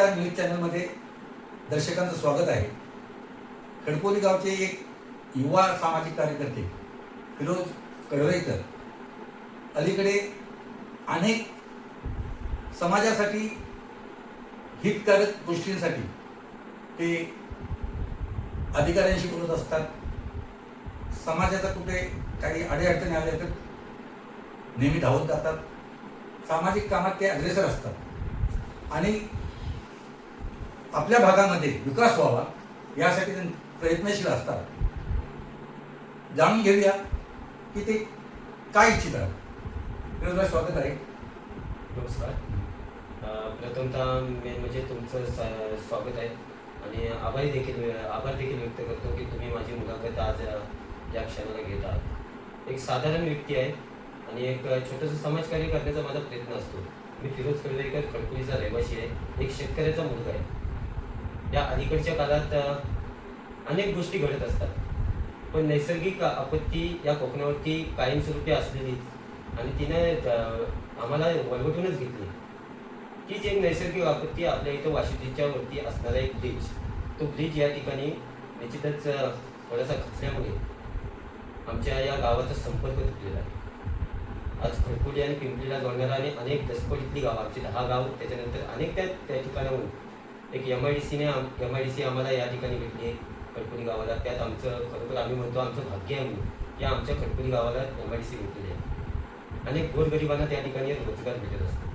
समाचार news चॅनलमध्ये दर्शकांचं स्वागत आहे. खडकोली गावचे एक युवा सामाजिक कार्यकर्ते फिरोज कडवेकर अलीकडे अनेक समाजासाठी हितकारक गोष्टींसाठी ते अधिकाऱ्यांशी बोलत असतात. समाजाचा कुठे काही अडीअडचणी आल्या तर नेहमी धावत जातात. सामाजिक कामात ते अग्रेसर असतात. आणि आपल्या भागामध्ये विकास व्हावा यासाठी ते प्रयत्नशील असतात. जाणून घेऊया की ते काय इच्छितात फिरोजला स्वागत आहे. नमस्कार. प्रथमतः मेन म्हणजे तुमचं स्वागत आहे. आणि आभारी देखील आभार देखील व्यक्त करतो की तुम्ही माझी मुलाखत आज या क्षणाला घेत आहात. एक साधारण व्यक्ती आहे आणि एक छोटंसं समाजकार्य करण्याचा माझा प्रयत्न असतो. मी फिरोज कडवेकर खडकुलीचा रहिवासी आहे. एक शेतकऱ्याचा मुलगा आहे. या अलीकडच्या काळात अनेक गोष्टी घडत असतात. पण नैसर्गिक आपत्ती या कोकणावरती कायमस्वरूपी असलेलीच आणि तिने आम्हाला वळवटूनच घेतली. तीच एक नैसर्गिक आपत्ती आपल्या इथं वाशिष्ठीच्या वरती असणारा एक ब्रिज. तो ब्रिज या ठिकाणी निश्चितच थोडासा खचल्यामुळे आमच्या या गावाचा संपर्क तुटलेला आहे. आज खडकोली आणि पिंपरीला जोडणारा आणि अनेक दसपट इथली गावं आमची दहा गाव त्याच्यानंतर अनेक त्या त्या ठिकाणाहून एक एम आय डी सीने एम आय डी सी आम्हाला या ठिकाणी भेटली आहे खडकोली गावाला. त्यात आमचं खरोखर आम्ही म्हणतो आमचं भाग्य आहे म्हणून. की आमच्या खडकोली गावाला एम आय डी सी भेटलेली आहे. अनेक गोरगरिबांना त्या ठिकाणी रोजगार भेटत असतो.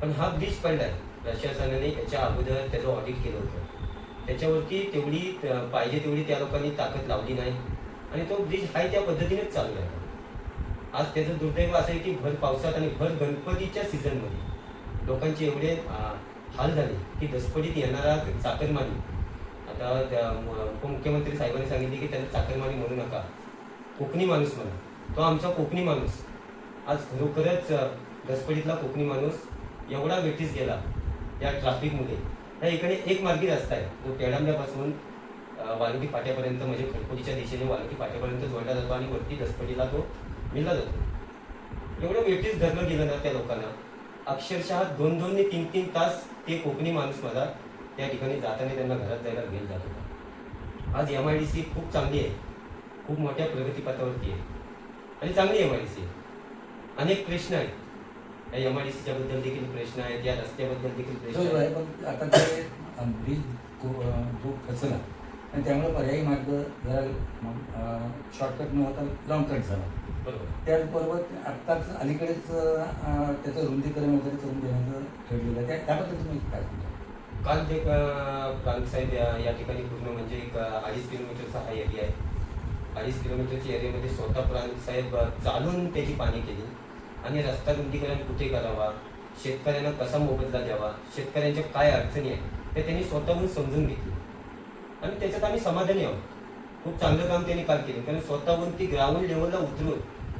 पण हा ब्रिज पडलाय प्रशासनाने याच्या अगोदर त्याचं ऑडिट केलं होतं. त्याच्यावरती तेवढी पाहिजे तेवढी त्या लोकांनी ताकद लावली नाही. आणि तो ब्रिज हाय त्या पद्धतीनेच चालू आहे आज त्याचं दुर्दैव असं आहे की भर पावसात आणि भर गणपतीच्या सीझनमध्ये लोकांचे एवढे हाल झाले. की दसपटीत येणारा चाकरमानी. आता त्या उपमुख्यमंत्री साहेबांनी सांगितले की त्याला चाकरमानी म्हणू नका. कोकणी माणूस म्हणा. तो आमचा कोकणी माणूस. आज खरोखरच अ, दसपटीतला कोकणी माणूस एवढा वेठीस गेला या ट्रॅफिकमुळे त्या इकडे एक मार्गी रस्ता आहे. तो पेडांब्यापासून अ, वालुकी फाट्यापर्यंत म्हणजे खडकोलीच्या दिशेने वालुकी फाट्यापर्यंत जोडला जातो आणि वरती दसपटीला तो मिळला जातो. एवढं वेठीस धरलं गेलं ना त्या लोकांना. अक्षरशः दोन दोन ते तीन तीन तास ते कोकणी माणूस माझा त्या ठिकाणी जाताना त्यांना घरात जायला वेळ जात होता. आज एम आय डी सी खूप चांगली आहे. खूप मोठ्या प्रगतीपथावरती आहे. आणि चांगली एम आय डी सी अनेक प्रश्न आहेत. या एम आय डी सीच्या बद्दल देखील प्रश्न आहेत. या रस्त्याबद्दल देखील प्रश्न आहेत. आता ते ब्रिज जो खचला आणि त्यामुळे पर्यायी मार्ग जरा शॉर्टकट न होता लॉंग कट झाला. बरोबर. त्याचबरोबर आत्ताच अलीकडेच त्याचं रुंदीकरण वगैरे करून देण्याचं ठरलेलं आहे. त्या- त्याबद्दल तुम्ही काय काल ते प्रांत साहेब या ठिकाणी पूर्ण म्हणजे एक अडीच किलोमीटरचा हा एरिया आहे. अडीच किलोमीटरच्या एरियामध्ये स्वतः प्रांत साहेब चालून त्याची पाणी केली. आणि रस्ता रुंदीकरण कुठे करावा? शेतकऱ्यांना कसा मोबदला द्यावा? शेतकऱ्यांच्या काय अडचणी आहेत? ते त्यांनी स्वतःहून समजून घेतली. आणि त्याच्यात आम्ही समाधानी आहोत. खूप चांगलं काम त्यांनी काल केलं. कारण स्वतःहून ती ग्राउंड लेवलला उतरून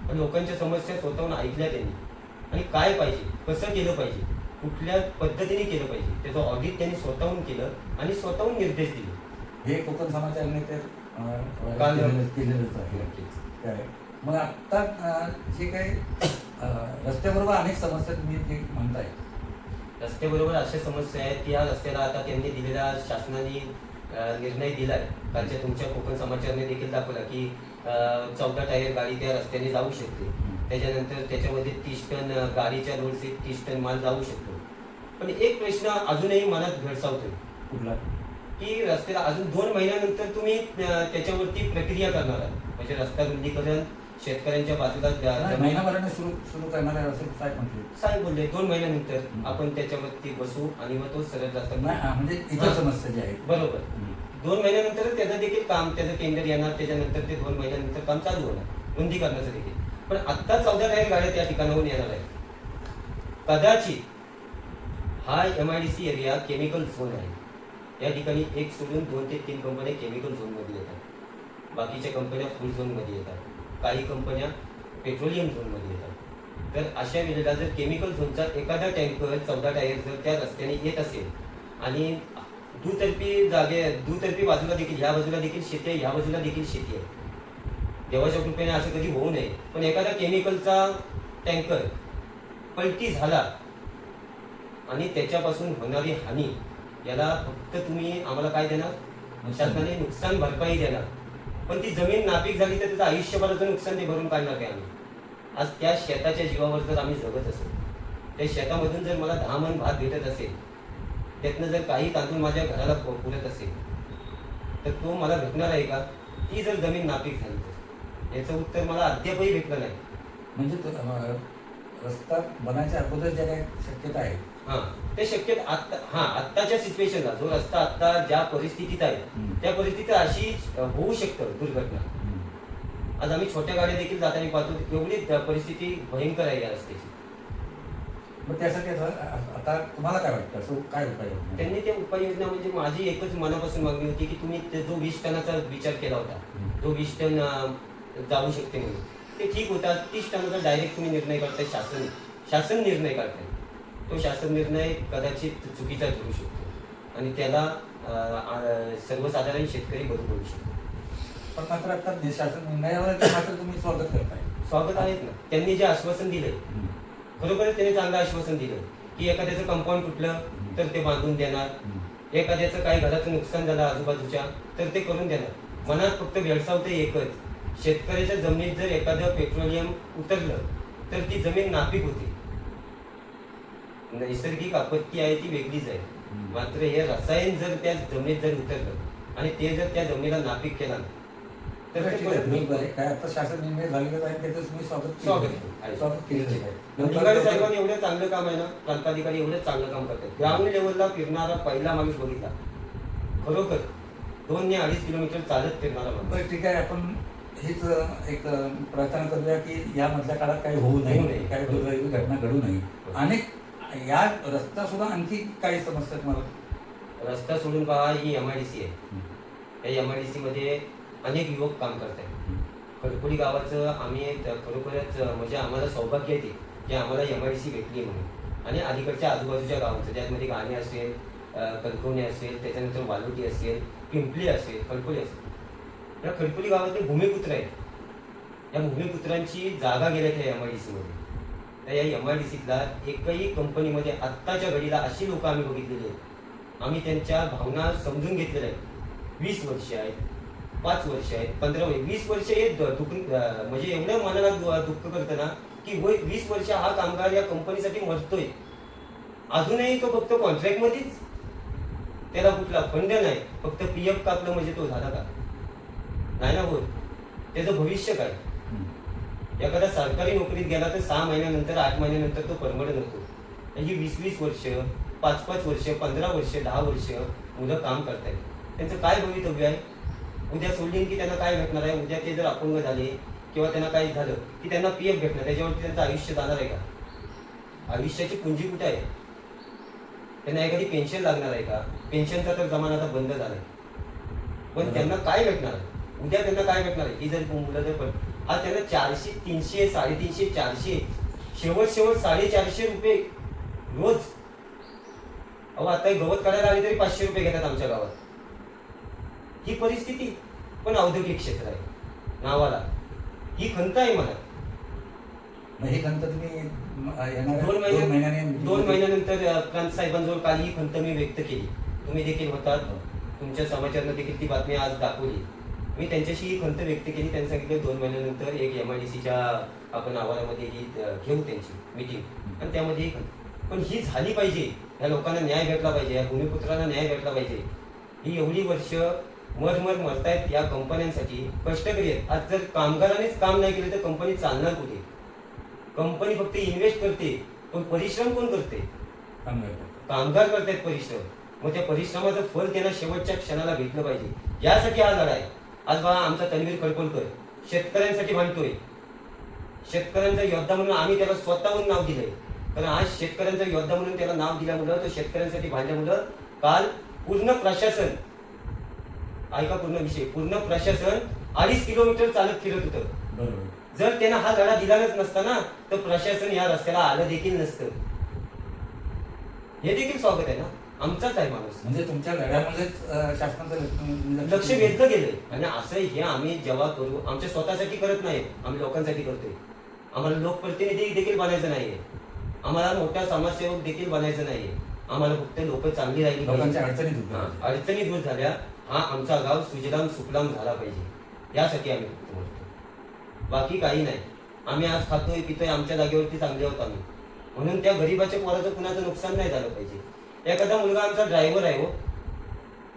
आणि लोकांच्या समस्या स्वतःहून ऐकल्या त्यांनी. आणि काय पाहिजे? कसं केलं पाहिजे? कुठल्या पद्धतीने केलं पाहिजे? त्याचं ऑडिट त्यांनी स्वतःहून केलं आणि स्वतःहून निर्देश दिले. हे कोकण समाचारने तर केलेलंच आहे काय. मग आत्ता जे काही रस्त्याबरोबर अनेक समस्या तुम्ही जे म्हणताय. रस्त्याबरोबर अशा समस्या आहेत की या रस्त्याला आता त्यांनी दिलेल्या शासनाने निर्णय दिलाय. कालच्या तुमच्या कोकण समाचारने देखील दाखवला की चौदा टायर गाडी त्या रस्त्याने जाऊ शकते. त्याच्यानंतर त्याच्यामध्ये तीस टन गाडीच्या लोडचे तीस टन माल जाऊ शकतो. पण एक प्रश्न अजूनही मनात भेडसावतोय कुठला? की रस्त्याला अजून दोन महिन्यानंतर तुम्ही त्याच्यावरती प्रक्रिया करणार आहात. म्हणजे रस्ता रुंदीकरण शेतकऱ्यांच्या बाजूला नाही, जमीन- महिनाभराने सुरू सुरू करणार आहे असं काय म्हटलं. साहेब बोलले दोन महिन्यानंतर. आपण त्याच्यावरती बसू आणि मग तो सरळ नाही हा, म्हणजे इतर हा. समस्या ज्या आहेत. बरोबर. हम्म. दोन महिन्यानंतर त्याचं देखील काम त्याचं टेंडर येणार त्याच्यानंतर ते दोन महिन्यानंतर काम चालू होणार. रुंदीकरणाचं देखील. पण आत्ता चौदा टायर गाड्या त्या ठिकाणाहून येणार आहेत. कदाचित हा M I D C area chemical zone आहे. या ठिकाणी एक सोडून दोन ते तीन कंपन्या केमिकल झोनमध्ये येतात. बाकीच्या कंपन्या फूड झोनमध्ये येतात. काही कंपन्या पेट्रोलियम झोनमध्ये येतात. तर अशा वेळेला जर केमिकल झोनचा एखादा टँकर चौदा टायर जर त्या रस्त्याने येत असेल आणि दुतर्फी जागे दुतर्फी बाजूला देखील ह्या बाजूला देखील शेती आहे ह्या बाजूला देखील शेती आहे. देवाच्या कृपेने असं कधी होऊ नये. पण एखादा केमिकलचा टँकर पलटी झाला आणि त्याच्यापासून होणारी हानी याला फक्त तुम्ही आम्हाला काय देणार. शासनाने नुकसान भरपाई देणार. पण ती जमीन नापीक झाली तर त्याचं आयुष्यभराचं नुकसान ते भरून काढणार काय आम्ही? आज त्या शेताच्या जीवावर जर आम्ही जगत असू त्या शेतामधून जर मला दहा मन भात भेटत असेल त्यातनं जर काही तांदूळ माझ्या घराला पुरत असेल तर तो मला भेटणार आहे का? ती जर जमीन नापीक झाली तर. याचं उत्तर मला अद्यापही भेटलं नाही. म्हणजे तो, रस्ता बनायच्या अगोदर ज्या काही शक्यता आहे हा. ते शक्य आत्ता हा आत्ताच्या सिच्युएशनला जो रस्ता आत्ता ज्या परिस्थितीत आहे. त्या परिस्थितीत अशी होऊ शकतं दुर्घटना. आज आम्ही छोट्या गाड्या देखील जाताना पाहतो एवढी परिस्थिती भयंकर आहे या रस्त्याची. मग त्यासाठी आता आता तुम्हाला काय वाटतं? असं काय उपाय? त्यांनी त्या उपाययोजना म्हणजे माझी एकच मनापासून मागणी होती की तुम्ही ते जो वीस टनाचा विचार केला होता. जो वीस टन जाऊ शकते म्हणून ते ठीक होता. तीस टनाचा डायरेक्ट तुम्ही निर्णय करताय शासन शासन निर्णय काढताय. तो शासन निर्णय कदाचित चुकीचा ठरू शकतो. आणि त्याला सर्वसाधारण शेतकरी बदल करू शकतो. पण मात्र आता शासन निर्णयावर मात्र तुम्ही स्वागत करताय. स्वागत आहेत ना. त्यांनी जे आश्वासन दिलंय खरोखरच त्याने चांगलं आश्वासन दिलं की एखाद्याचं कंपाऊंड तुटलं तर ते बांधून देणार. एखाद्याचं काही घराचं नुकसान झालं आजूबाजूच्या तर ते करून देणार. मनात फक्त भेडसावते एकच. शेतकऱ्याच्या जमिनीत जर एखादं पेट्रोलियम उतरलं तर ती जमीन नापीक होते. नैसर्गिक आपत्ती आहे ती वेगळीच आहे. मात्र हे रसायन जर त्या जमिनीत जर उतरलं आणि ते जर त्या जमिनीला नापीक केला तर ते परत बरोबर आहे. काय आता शासन निर्णय झालेलं आहे त्याचं तुम्ही स्वागत केलं स्वागत आहे. आहे. स्वागत केलेलं आहे अधिकारी साहेबांनी एवढं चांगलं काम आहे ना प्रांताधिकारी एवढं चांगलं काम करतात ग्राउंड लेवलला फिरणारा पहिला माणूस बघितला खरोखर दोन ने अडीच किलोमीटर चालत फिरणारा माणूस बरं ठीक आहे आपण हेच अं, एक अं, प्रार्थना करूया की या मधल्या काळात काही होऊ होऊ नये नये. काही दुर्दैवी घटना घडू नये अनेक या रस्ता सुद्धा आणखी काही समस्या तुम्हाला? रस्ता सोडून पहा ही एम आय डी सी आहे. या एम आय डी सी मध्ये अनेक युवक काम करत आहेत. खडकोली गावाचं आम्ही खरोखरच म्हणजे आम्हाला सौभाग्य येते की आम्हाला एम आय डी सी भेटली म्हणून. आणि अलीकडच्या आजूबाजूच्या गावांचं त्यामध्ये गाणे असेल कणकवणे असेल त्याच्यानंतर वालुटी असेल पिंपली असेल खडकुली असेल. या खडकुली गावातले भूमिपुत्र आहेत. या भूमिपुत्रांची जागा गेल्या त्या एम आय डी सीमध्ये तर या एम आय डी सीतला एकही कंपनीमध्ये आत्ताच्या घडीला अशी लोकं आम्ही बघितलेली आहेत. आम्ही त्यांच्या भावना समजून घेतलेल्या आहेत. वीस वर्ष आहेत पाच वर्ष आहेत पंधरा वर्ष वीस वर्ष हे दुख म्हणजे एवढं मनाला दु- दुःख करतं ना की वय वीस वर्ष हा कामगार या कंपनीसाठी मरतोय. अजूनही तो फक्त कॉन्ट्रॅक्टमध्येच. त्याला कुठला फंड नाही. फक्त पी एफ कापलं म्हणजे तो झाला का? नाही ना होत. त्याचं भविष्य काय? एखादा सरकारी नोकरीत गेला तर सहा महिन्यानंतर आठ महिन्यानंतर तो परमनंट होतो ही वीस वीस वर्ष पाच पाच वर्ष पंधरा वर्ष दहा वर्ष मुलं काम करतायत. त्यांचं काय भवितव्य आहे? उद्या सोडलीन की त्यांना काय भेटणार आहे? उद्या ते जर अपंग झाले किंवा त्यांना काय झालं की त्यांना पी एफ भेटणार त्याच्यावरती त्यांचं आयुष्य जाणार आहे का? आयुष्याची पुंजी कुठे आहे? त्यांना एखादी पेन्शन लागणार आहे का? पेन्शनचा तर जमाना आता बंद झालाय. पण त्यांना काय भेटणार? आहे? उद्या त्यांना काय भेटणार आहे? ही जर मुलं जर आज त्यांना चारशे तीनशे साडेतीनशे चारशे शेवट शेवट साडेचारशे रुपये रोज. अहो आता गवत काढायला आले तरी पाचशे रुपये घेतात आमच्या गावात. ही परिस्थिती पण औद्योगिक क्षेत्र आहे. नावाला. ही खंत आहे मला. हे खंत तुम्ही दोन दोन महिने महिन्याने दोन महिन्यानंतर प्रांत साहेबांजवळ काल ही खंत मी व्यक्त केली. तुम्ही देखील होतात. तुमच्या समाचारनं देखील ती बातमी आज दाखवली. मी त्यांच्याशी खंत व्यक्त केली. त्यांनी सांगितलं दोन महिन्यानंतर एक एम आय डी सीच्या आपण आवारामध्ये ही घेऊ त्यांची मीटिंग आणि त्यामध्ये पण ही झाली पाहिजे. या लोकांना न्याय भेटला पाहिजे. या भूमिपुत्रांना न्याय भेटला पाहिजे. ही एवढी वर्ष मर मर मरतायत या कंपन्यांसाठी कष्टकरी आहेत. आज जर कामगारानेच काम नाही केलं तर कंपनी चालणार कुठे? कंपनी फक्त इन्व्हेस्ट करते. पण परिश्रम कोण करते? कामगार करतायत परिश्रम. मग त्या परिश्रमाचं फल त्यांना शेवटच्या क्षणाला भेटलं पाहिजे. यासाठी हा लढा आहे. आज बघा आमचा तन्वीर खडकोलकर शेतकऱ्यांसाठी भांडतोय शेतकऱ्यांचा योद्धा म्हणून आम्ही त्याला स्वतःहून नाव दिलंय. कारण आज शेतकऱ्यांचा योद्धा म्हणून त्याला नाव दिल्यामुळं तो शेतकऱ्यांसाठी भांडल्यामुळं काल पूर्ण प्रशासन ऐका पूर्ण विषय पूर्ण प्रशासन अडीच किलोमीटर चालत फिरत होतं. बरोबर. जर त्यानं हा लढा दिलाच नसता ना तर प्रशासन या रस्त्याला आलं देखील नसतं. हे देखील स्वागत आहे ना? आमचाच आहे माणूस. म्हणजे तुमच्या लढ्यामध्येच अं, शासनाचं लक्ष- लक्ष वेधलं गेलंय. आणि असं हे आम्ही जेव्हा करू आमच्या स्वतःसाठी करत नाही आम्ही लोकांसाठी करतोय. आम्हाला लोकप्रतिनिधी देखील बनायचं नाहीये. आम्हाला मोठा समाजसेवक देखील बनायचं नाहीये. आम्हाला फक्त लोक चांगली राहिली लोकांच्या. अडचणी दूर हा, करायच्या. अडचणी दूर झाल्या. हा आमचा गाव सुजलाम सुफलाम झाला पाहिजे. यासाठी आम्ही फक्त बोलतो बाकी काही नाही. आम्ही आज खातोय पितोय आमच्या जागेवरती चांगले आहोत आम्ही. म्हणून त्या गरीबाच्या पोराचं कुणाचं नुकसान नाही झालं पाहिजे. एखादा मुलगा आमचा ड्रायव्हर आहे हो.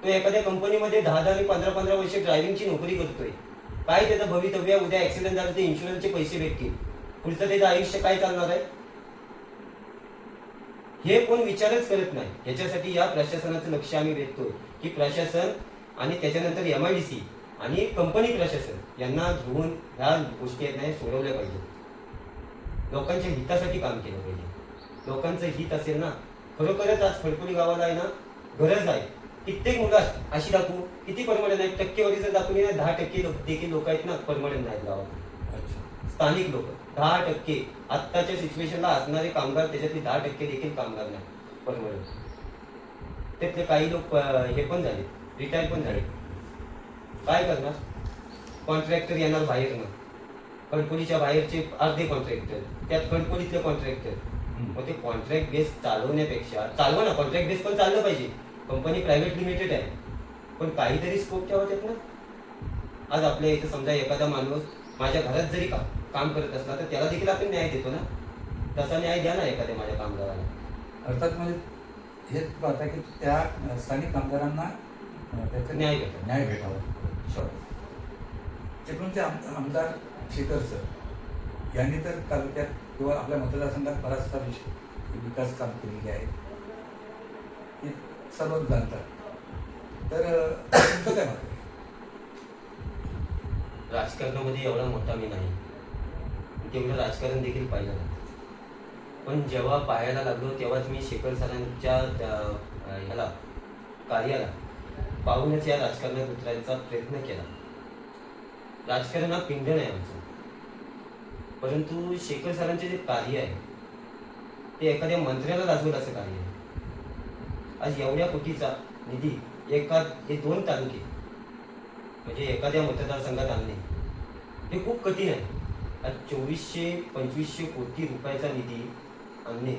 तो एखाद्या कंपनीमध्ये दहा दहा आणि पंधरा पंधरा वर्ष ड्रायव्हिंगची नोकरी करतोय. काय त्याचं भवितव्य उद्या ऍक्सिडेंट झालं तर इन्शुरन्सचे पैसे भेटतील. पुढचं त्याचं आयुष्य काय चालणार आहे? हे कोण विचारच करत नाही. याच्यासाठी या प्रशासनाचं लक्ष आम्ही वेधतोय. की प्रशासन आणि त्याच्यानंतर एम आय डी सी आणि कंपनी प्रशासन यांना घेऊन ह्या गोष्टी आहेत नाही सोडवल्या पाहिजेत. लोकांच्या हितासाठी काम केलं पाहिजे. लोकांचं हित असेल ना खरोखरच आज खडकोली गावाला आहे ना गरज आहे. कित्येक मुलं अशी दाखवू किती परमनंट आहेत? टक्केवारी जर दाखवली ना दहा टक्के लोक देखील लोक आहेत ना परमनंट नाहीत गावात अच्छा. स्थानिक लोक. दहा टक्के. आत्ताच्या सिच्युएशनला असणारे कामगार त्याच्यातले दहा टक्के देखील कामगार नाही परमनंट. त्यातले काही लोक हे पण झाले. रिटायर पण झाले. काय करणार? कॉन्ट्रॅक्टर येणार बाहेरनं. खडकोलीच्या बाहेरचे अर्धे कॉन्ट्रॅक्टर त्यात खडकोलीतले कॉन्ट्रॅक्टर. मग ते कॉन्ट्रॅक्ट बेस चालवण्यापेक्षा चालवा ना कॉन्ट्रॅक्ट बेस पण चाललं पाहिजे. कंपनी प्रायव्हेट लिमिटेड आहे. पण काहीतरी स्कोप ठेवा त्यात ना आज आपल्या इथं समजा एखादा माणूस माझ्या घरात जरी का, काम करत असला तर त्याला देखील आपण न्याय देतो ना? तसा न्याय द्या ना एखाद्या माझ्या कामगाराला. अर्थात म्हणजे हेच पाहता की त्या स्थानिक कामगारांना त्याचा न्याय भेटावा. न्याय भेटावा. चिपळूणचे आम- आमदार शेखर सर? यांनी तर तालुक्यात किंवा आपल्या मतदारसंघात बराचसा विषय विकास काम केलेले आहे हे सर्वच जाणतात. तर तुमचं काय मत राजकारणामध्ये एवढा मोठा मी नाही. तेवढं राजकारण देखील पाहिलं नाही पण जेव्हा पाहायला लागलो तेव्हाच मी शेखर सरांच्या त्या- ह्याला कार्याला पाहूनच या राजकारणात उतरायचा प्रयत्न केला. राजकारण हा पिंड नाही आमचं. परंतु शेखर सरांचे जे कार्य आहे ते एखाद्या मंत्र्याला लाजवत असं कार्य आहे. आज एवढ्या कोटीचा निधी एका हे दोन तालुके म्हणजे एखाद्या मतदारसंघात आणणे हे खूप कठीण आहे. आज चोवीसशे पंचवीसशे कोटी रुपयाचा निधी आणणे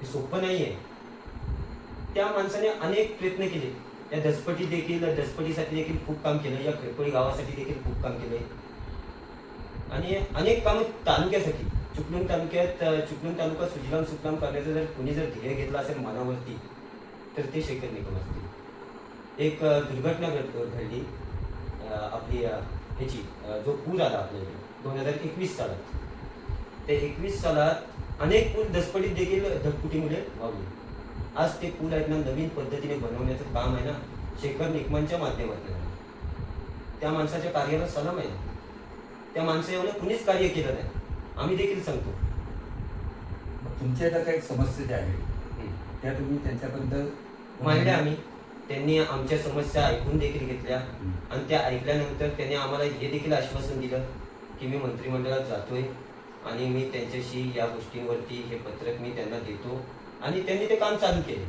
हे सोपं नाही आहे त्या माणसाने अनेक प्रयत्न केले. या दसपटी देखील दसपटीसाठी देखील खूप काम केलं. या खेळपळी गावासाठी देखील खूप काम केले आणि अनेक कामं तालुक्यासाठी. चिपळूण तालुक्यात अं, तालुका सुजलाम सुफलाम करण्याचं जर कुणी जर ध्येय घेतलं असेल मनावरती तर ते शेखर निकम असतील. एक दुर्घटना घड घडली. आपली ह्याची जो पूर आला आपल्याला दोन हजार एकवीस सालात. ते एकवीस सालात अनेक पूल दसपटीत देखील धगफुटीमुळे वावले आज ते पूल आहेत ना नवीन पद्धतीने बनवण्याचं काम आहे ना शेखर निकमांच्या माध्यमातून. त्या माणसाच्या कार्याला सलाम आहे. त्या माणसा एवढं कुणीच कार्य केलं नाही. आम्ही देखील सांगतो. तुमच्या आता काही समस्या ज्या आहेत. त्या तुम्ही त्यांच्याबद्दल मांडल्या आम्ही. त्यांनी आमच्या समस्या ऐकून देखील घेतल्या. आणि त्या ऐकल्यानंतर त्यांनी आम्हाला हे देखील आश्वासन दिलं की मी मंत्रिमंडळात जातोय आणि मी त्यांच्याशी या गोष्टींवरती हे पत्रक मी त्यांना देतो. आणि त्यांनी ते काम चालू केले.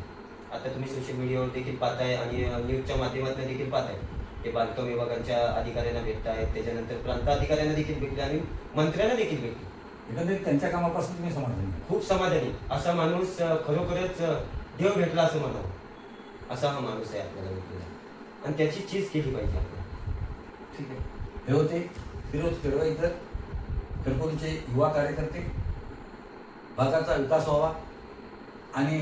आता तुम्ही सोशल मीडियावर देखील पाहताय आणि न्यूजच्या माध्यमातून देखील पाहताय. ते बांधकाम विभागाच्या अधिकाऱ्यांना भेटतायत त्याच्यानंतर प्रांत अधिकाऱ्यांना देखील भेटले आणि मंत्र्यांना देखील भेटले. एकंदरीत त्यांच्या कामापासून तुम्ही समाधानी आहे. खूप समाधानी. असा माणूस अं, खरोखरच अं, देव भेटला असं म्हणावं. असा हा माणूस आहे आपल्याला भेटलेला. आणि त्याची चीज केली पाहिजे आपण ठीक आहे. हे होते फिरोज केळवईकर खरकोलीचे युवा कार्यकर्ते. भागाचा विकास व्हावा. आणि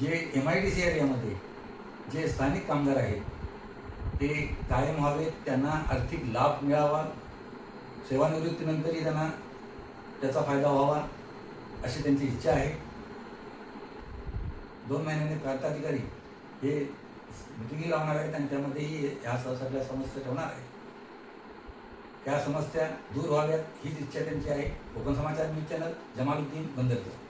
जे एम आय डी सी एरियामध्ये जे स्थानिक कामगार आहेत ते कायम व्हावेत त्यांना आर्थिक लाभ मिळावा सेवानिवृत्तीनंतरही त्यांना त्याचा फायदा व्हावा अशी त्यांची इच्छा आहे. दोन महिन्याने प्रांताधिकारी हे मिटिंगी लावणार आहेत आणि त्यामध्येही ह्या सगळ्या समस्या ठेवणार आहे त्या समस्या दूर व्हाव्यात हीच इच्छा त्यांची आहे. Konkan Samachar news channel Jamaluddin Bandarkar.